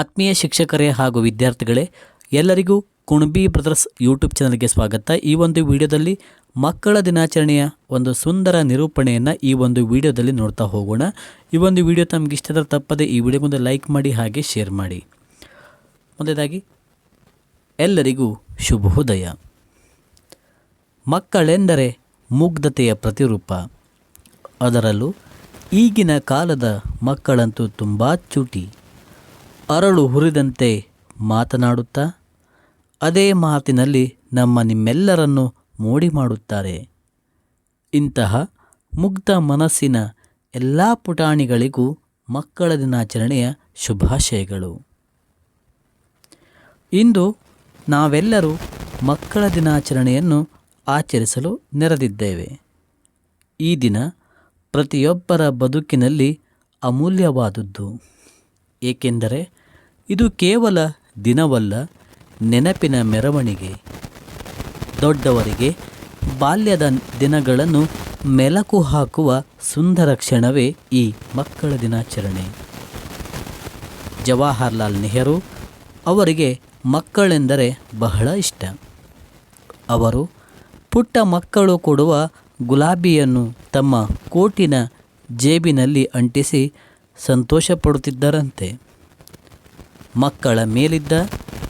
ಆತ್ಮೀಯ ಶಿಕ್ಷಕರೇ ಹಾಗೂ ವಿದ್ಯಾರ್ಥಿಗಳೇ, ಎಲ್ಲರಿಗೂ ಕುಣಬಿ ಬ್ರದರ್ಸ್ ಯೂಟ್ಯೂಬ್ ಚಾನಲ್ಗೆ ಸ್ವಾಗತ. ಈ ಒಂದು ವಿಡಿಯೋದಲ್ಲಿ ಮಕ್ಕಳ ದಿನಾಚರಣೆಯ ಒಂದು ಸುಂದರ ನಿರೂಪಣೆಯನ್ನು ಈ ಒಂದು ವಿಡಿಯೋದಲ್ಲಿ ನೋಡ್ತಾ ಹೋಗೋಣ. ಈ ಒಂದು ವಿಡಿಯೋ ತಮಗೆ ಇಷ್ಟದ ತಪ್ಪದೆ ಈ ವಿಡಿಯೋಗೊಂದು ಲೈಕ್ ಮಾಡಿ, ಹಾಗೆ ಶೇರ್ ಮಾಡಿ. ಮುಂದೆದಾಗಿ ಎಲ್ಲರಿಗೂ ಶುಭೋದಯ ಮಕ್ಕಳೆಂದರೆ ಮುಗ್ಧತೆಯ ಪ್ರತಿರೂಪ. ಅದರಲ್ಲೂ ಈಗಿನ ಕಾಲದ ಮಕ್ಕಳಂತೂ ತುಂಬ ಚೂಟಿ. ಅರಳು ಹುರಿದಂತೆ ಮಾತನಾಡುತ್ತಾ, ಅದೇ ಮಾತಿನಲ್ಲಿ ನಮ್ಮ ನಿಮ್ಮೆಲ್ಲರನ್ನು ಮೋಡಿ ಮಾಡುತ್ತಾರೆ ಇಂತಹ ಮುಗ್ಧ ಮನಸ್ಸಿನ ಎಲ್ಲ ಪುಟಾಣಿಗಳಿಗೂ ಮಕ್ಕಳ ದಿನಾಚರಣೆಯ ಶುಭಾಶಯಗಳು. ಇಂದು ನಾವೆಲ್ಲರೂ ಮಕ್ಕಳ ದಿನಾಚರಣೆಯನ್ನು ಆಚರಿಸಲು ನೆರೆದಿದ್ದೇವೆ. ಈ ದಿನ ಪ್ರತಿಯೊಬ್ಬರ ಬದುಕಿನಲ್ಲಿ ಅಮೂಲ್ಯವಾದದ್ದು. ಏಕೆಂದರೆ ಇದು ಕೇವಲ ದಿನವಲ್ಲ, ನೆನಪಿನ ಮೆರವಣಿಗೆ. ದೊಡ್ಡವರಿಗೆ ಬಾಲ್ಯದ ದಿನಗಳನ್ನು ಮೆಲಕು ಹಾಕುವ ಸುಂದರ ಕ್ಷಣವೇ ಈ ಮಕ್ಕಳ ದಿನಾಚರಣೆ. ಜವಾಹರ್ಲಾಲ್ ನೆಹರು ಅವರಿಗೆ ಮಕ್ಕಳೆಂದರೆ ಬಹಳ ಇಷ್ಟ. ಅವರು ಪುಟ್ಟ ಮಕ್ಕಳು ಕೊಡುವ ಗುಲಾಬಿಯನ್ನು ತಮ್ಮ ಕೋಟಿನ ಜೇಬಿನಲ್ಲಿ ಅಂಟಿಸಿ ಸಂತೋಷಪಡುತ್ತಿದ್ದರಂತೆ. ಮಕ್ಕಳ ಮೇಲಿದ್ದ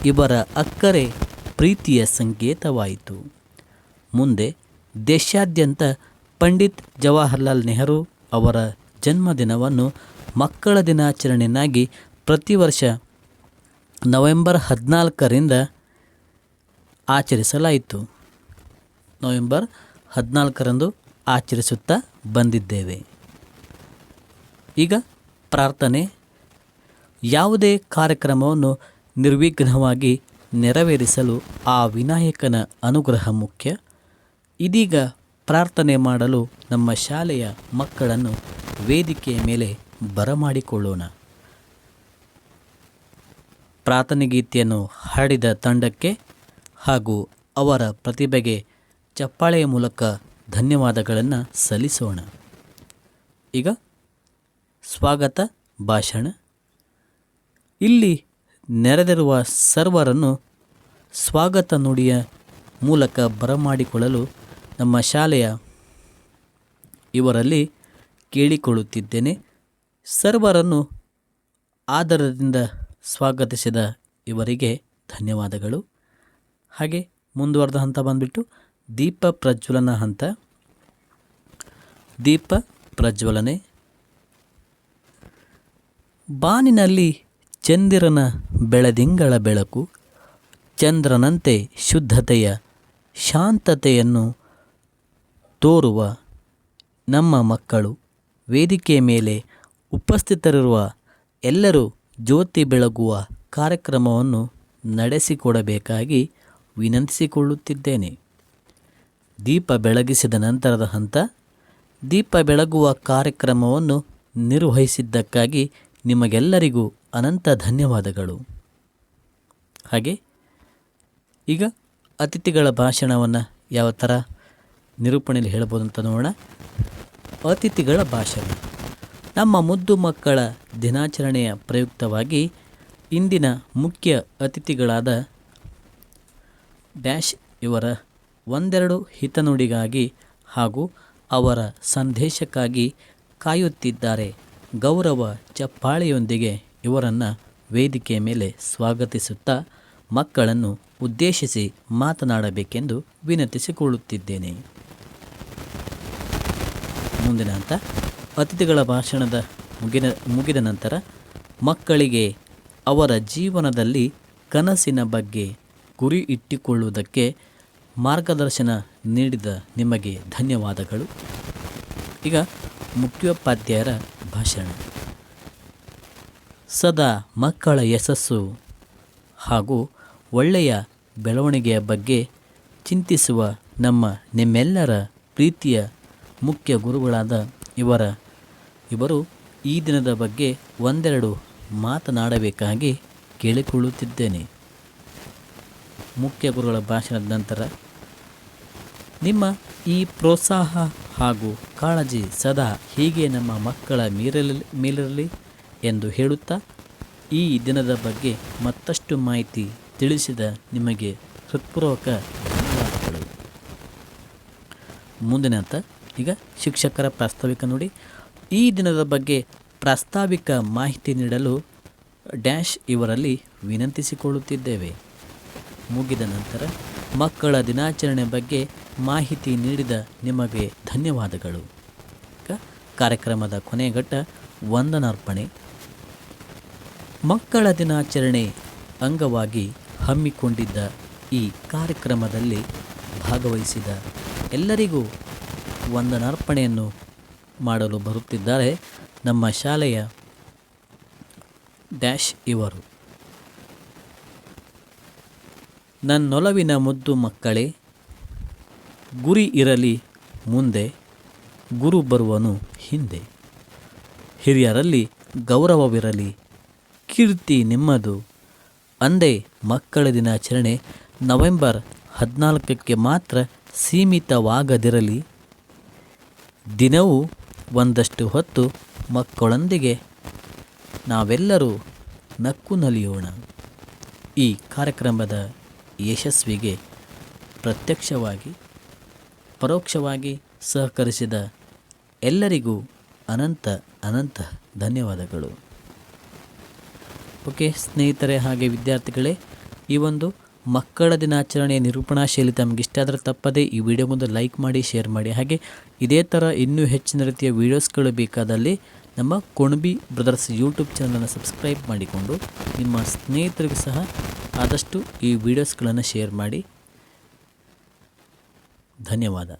ಇವರ ಅಕ್ಕರೆ ಪ್ರೀತಿಯ ಸಂಕೇತವಾಯಿತು. ಮುಂದೆ ದೇಶಾದ್ಯಂತ ಪಂಡಿತ್ ಜವಾಹರ್ಲಾಲ್ ನೆಹರು ಅವರ ಜನ್ಮದಿನವನ್ನು ಮಕ್ಕಳ ದಿನಾಚರಣೆಯನ್ನಾಗಿ ಪ್ರತಿ ವರ್ಷ ನವೆಂಬರ್ ಹದಿನಾಲ್ಕರಿಂದ ಆಚರಿಸಲಾಯಿತು. ನವೆಂಬರ್ ಹದಿನಾಲ್ಕರಂದು ಆಚರಿಸುತ್ತಾ ಬಂದಿದ್ದೇವೆ. ಈಗ ಪ್ರಾರ್ಥನೆ ಯಾವುದೇ ಕಾರ್ಯಕ್ರಮವನ್ನು ನಿರ್ವಿಘ್ನವಾಗಿ ನೆರವೇರಿಸಲು ಆ ವಿನಾಯಕನ ಅನುಗ್ರಹ ಮುಖ್ಯ. ಇದೀಗ ಪ್ರಾರ್ಥನೆ ಮಾಡಲು ನಮ್ಮ ಶಾಲೆಯ ಮಕ್ಕಳನ್ನು ವೇದಿಕೆಯ ಮೇಲೆ ಬರಮಾಡಿಕೊಳ್ಳೋಣ. ಪ್ರಾರ್ಥನೆ ಗೀತೆಯನ್ನು ಹಾಡಿದ ತಂಡಕ್ಕೆ ಹಾಗೂ ಅವರ ಪ್ರತಿಭೆಗೆ ಚಪ್ಪಾಳೆಯ ಮೂಲಕ ಧನ್ಯವಾದಗಳನ್ನು ಸಲ್ಲಿಸೋಣ. ಈಗ ಸ್ವಾಗತ, ಭಾಷಣ. ಇಲ್ಲಿ ನೆರೆದಿರುವ ಸರ್ವರನ್ನು ಸ್ವಾಗತ ನುಡಿಯ ಮೂಲಕ ಬರಮಾಡಿಕೊಳ್ಳಲು ನಮ್ಮ ಶಾಲೆಯ ಇವರಲ್ಲಿ ಕೇಳಿಕೊಳ್ಳುತ್ತಿದ್ದೇನೆ. ಸರ್ವರನ್ನು ಆದರದಿಂದ ಸ್ವಾಗತಿಸಿದ ಇವರಿಗೆ ಧನ್ಯವಾದಗಳು. ಹಾಗೆ ಮುಂದುವರೆದ ಹಂತ ಬಂದುಬಿಟ್ಟು ದೀಪ ಪ್ರಜ್ವಲನ ಹಂತ. ದೀಪ ಪ್ರಜ್ವಲನೆ. ಬಾನಿನಲ್ಲಿ ಚಂದಿರನ ಬೆಳದಿಂಗಳ ಬೆಳಕು, ಚಂದ್ರನಂತೆ ಶುದ್ಧತೆಯ ಶಾಂತತೆಯನ್ನು ತೋರುವ ನಮ್ಮ ಮಕ್ಕಳು, ವೇದಿಕೆಯ ಮೇಲೆ ಉಪಸ್ಥಿತರಿರುವ ಎಲ್ಲರೂ ಜ್ಯೋತಿ ಬೆಳಗುವ ಕಾರ್ಯಕ್ರಮವನ್ನು ನಡೆಸಿಕೊಡಬೇಕಾಗಿ ವಿನಂತಿಸಿಕೊಳ್ಳುತ್ತಿದ್ದೇನೆ. ದೀಪ ಬೆಳಗಿಸಿದ ನಂತರದ ಹಂತ, ದೀಪ ಬೆಳಗುವ ಕಾರ್ಯಕ್ರಮವನ್ನು ನಿರ್ವಹಿಸಿದ್ದಕ್ಕಾಗಿ ನಿಮಗೆಲ್ಲರಿಗೂ ಅನಂತ ಧನ್ಯವಾದಗಳು. ಹಾಗೆ, ಈಗ ಅತಿಥಿಗಳ ಭಾಷಣವನ್ನು ಯಾವ ಥರ ನಿರೂಪಣೆಯಲ್ಲಿ ಹೇಳ್ಬೋದು ಅಂತ ನೋಡೋಣ. ಅತಿಥಿಗಳ ಭಾಷಣ. ನಮ್ಮ ಮುದ್ದು ಮಕ್ಕಳ ದಿನಾಚರಣೆಯ ಪ್ರಯುಕ್ತವಾಗಿ ಇಂದಿನ ಮುಖ್ಯ ಅತಿಥಿಗಳಾದ ಡ್ಯಾಶ್ ಇವರ ಒಂದೆರಡು ಹಿತನುಡಿಗಾಗಿ ಹಾಗೂ ಅವರ ಸಂದೇಶಕ್ಕಾಗಿ ಕಾಯುತ್ತಿದ್ದಾರೆ. ಗೌರವ ಚಪ್ಪಾಳೆಯೊಂದಿಗೆ ಇವರನ್ನು ವೇದಿಕೆಯ ಮೇಲೆ ಸ್ವಾಗತಿಸುತ್ತಾ ಮಕ್ಕಳನ್ನು ಉದ್ದೇಶಿಸಿ ಮಾತನಾಡಬೇಕೆಂದು ವಿನಂತಿಸಿಕೊಳ್ಳುತ್ತಿದ್ದೇನೆ. ಮುಂದಿನ ಹಂತ, ಅತಿಥಿಗಳ ಭಾಷಣದ ಮುಗಿದ ಮುಗಿದ ನಂತರ ಮಕ್ಕಳಿಗೆ ಅವರ ಜೀವನದಲ್ಲಿ ಕನಸಿನ ಬಗ್ಗೆ ಗುರಿ ಇಟ್ಟುಕೊಳ್ಳುವುದಕ್ಕೆ ಮಾರ್ಗದರ್ಶನ ನೀಡಿದ ನಿಮಗೆ ಧನ್ಯವಾದಗಳು. ಈಗ ಮುಖ್ಯೋಪಾಧ್ಯಾಯರ ಭಾಷಣ ಸದಾ ಮಕ್ಕಳ ಯಶಸ್ಸು ಹಾಗೂ ಒಳ್ಳೆಯ ಬೆಳವಣಿಗೆಯ ಬಗ್ಗೆ ಚಿಂತಿಸುವ ನಮ್ಮ ನಿಮ್ಮೆಲ್ಲರ ಪ್ರೀತಿಯ ಮುಖ್ಯ ಗುರುಗಳಾದ ಇವರ, ಇವರು ಈ ದಿನದ ಬಗ್ಗೆ ಒಂದೆರಡು ಮಾತನಾಡಬೇಕಾಗಿ ಕೇಳಿಕೊಳ್ಳುತ್ತಿದ್ದೇನೆ. ಮುಖ್ಯ ಗುರುಗಳ ಭಾಷಣದ ನಂತರ, ನಿಮ್ಮ ಈ ಪ್ರೋತ್ಸಾಹ ಹಾಗೂ ಕಾಳಜಿ ಸದಾ ಹೀಗೆ ನಮ್ಮ ಮಕ್ಕಳ ಮೀರಲಿ ಮೇಲಿರಲಿ ಎಂದು ಹೇಳುತ್ತಾ ಈ ದಿನದ ಬಗ್ಗೆ ಮತ್ತಷ್ಟು ಮಾಹಿತಿ ತಿಳಿಸಿದ ನಿಮಗೆ ಹೃತ್ಪೂರ್ವಕ ಧನ್ಯವಾದಗಳು. ಮುಂದಿನ ಹಂತ, ಈಗ ಶಿಕ್ಷಕರ ಪ್ರಾಸ್ತಾವಿಕ ನೋಡಿ. ಈ ದಿನದ ಬಗ್ಗೆ ಪ್ರಾಸ್ತಾವಿಕ ಮಾಹಿತಿ ನೀಡಲು ಡ್ಯಾಶ್ ಇವರಲ್ಲಿ ವಿನಂತಿಸಿಕೊಳ್ಳುತ್ತಿದ್ದೇವೆ. ಮುಗಿದ ನಂತರ ಮಕ್ಕಳ ದಿನಾಚರಣೆ ಬಗ್ಗೆ ಮಾಹಿತಿ ನೀಡಿದ ನಿಮಗೆ ಧನ್ಯವಾದಗಳು. ಕಾರ್ಯಕ್ರಮದ ಕೊನೆಘಟ್ಟ ವಂದನಾರ್ಪಣೆ. ಮಕ್ಕಳ ದಿನಾಚರಣೆ ಅಂಗವಾಗಿ ಹಮ್ಮಿಕೊಂಡಿದ್ದ ಈ ಕಾರ್ಯಕ್ರಮದಲ್ಲಿ ಭಾಗವಹಿಸಿದ ಎಲ್ಲರಿಗೂ ವಂದನಾರ್ಪಣೆಯನ್ನು ಮಾಡಲು ಬರುತ್ತಿದ್ದಾರೆ ನಮ್ಮ ಶಾಲೆಯ ಡ್ಯಾಶ್ ಇವರು. ನನ್ನೊಲವಿನ ಮುದ್ದು ಮಕ್ಕಳೇ ಗುರಿ ಇರಲಿ ಮುಂದೆ ಗುರು ಬರುವನು ಹಿಂದೆ. ಹಿರಿಯರಲ್ಲಿ ಗೌರವವಿರಲಿ, ಕೀರ್ತಿ ನಿಮ್ಮದು. ಅಂದೇ ಮಕ್ಕಳ ದಿನಾಚರಣೆ ನವೆಂಬರ್ ಹದಿನಾಲ್ಕಕ್ಕೆ ಮಾತ್ರ ಸೀಮಿತವಾಗದಿರಲಿ. ದಿನವೂ ಒಂದಷ್ಟು ಹೊತ್ತು ಮಕ್ಕಳೊಂದಿಗೆ ನಾವೆಲ್ಲರೂ ನಕ್ಕು ನಲಿಯೋಣ. ಈ ಕಾರ್ಯಕ್ರಮದ ಯಶಸ್ವಿಗೆ ಪ್ರತ್ಯಕ್ಷವಾಗಿ ಪರೋಕ್ಷವಾಗಿ ಸಹಕರಿಸಿದ ಎಲ್ಲರಿಗೂ ಅನಂತ ಅನಂತ ಧನ್ಯವಾದಗಳು. ಓಕೆ, ಸ್ನೇಹಿತರೆ ಹಾಗೆ ವಿದ್ಯಾರ್ಥಿಗಳೇ, ಈ ಒಂದು ಮಕ್ಕಳ ದಿನಾಚರಣೆಯ ನಿರೂಪಣಾ ಶೈಲಿ ತಮಗೆ ಇಷ್ಟ ಆದರೆ ತಪ್ಪದೇ ಈ ವಿಡಿಯೋ ಮುಂದೆ ಲೈಕ್ ಮಾಡಿ, ಶೇರ್ ಮಾಡಿ. ಹಾಗೆ ಇದೇ ಥರ ಇನ್ನೂ ಹೆಚ್ಚಿನ ರೀತಿಯ ವೀಡಿಯೋಸ್ಗಳು ಬೇಕಾದಲ್ಲಿ ನಮ್ಮ ಕೊಣಬಿ ಬ್ರದರ್ಸ್ ಯೂಟ್ಯೂಬ್ ಚಾನಲನ್ನು ಸಬ್ಸ್ಕ್ರೈಬ್ ಮಾಡಿಕೊಂಡು ನಿಮ್ಮ ಸ್ನೇಹಿತರಿಗೂ ಸಹ ಆದಷ್ಟು ಈ ವೀಡಿಯೋಸ್ಗಳನ್ನು ಶೇರ್ ಮಾಡಿ. ಧನ್ಯವಾದ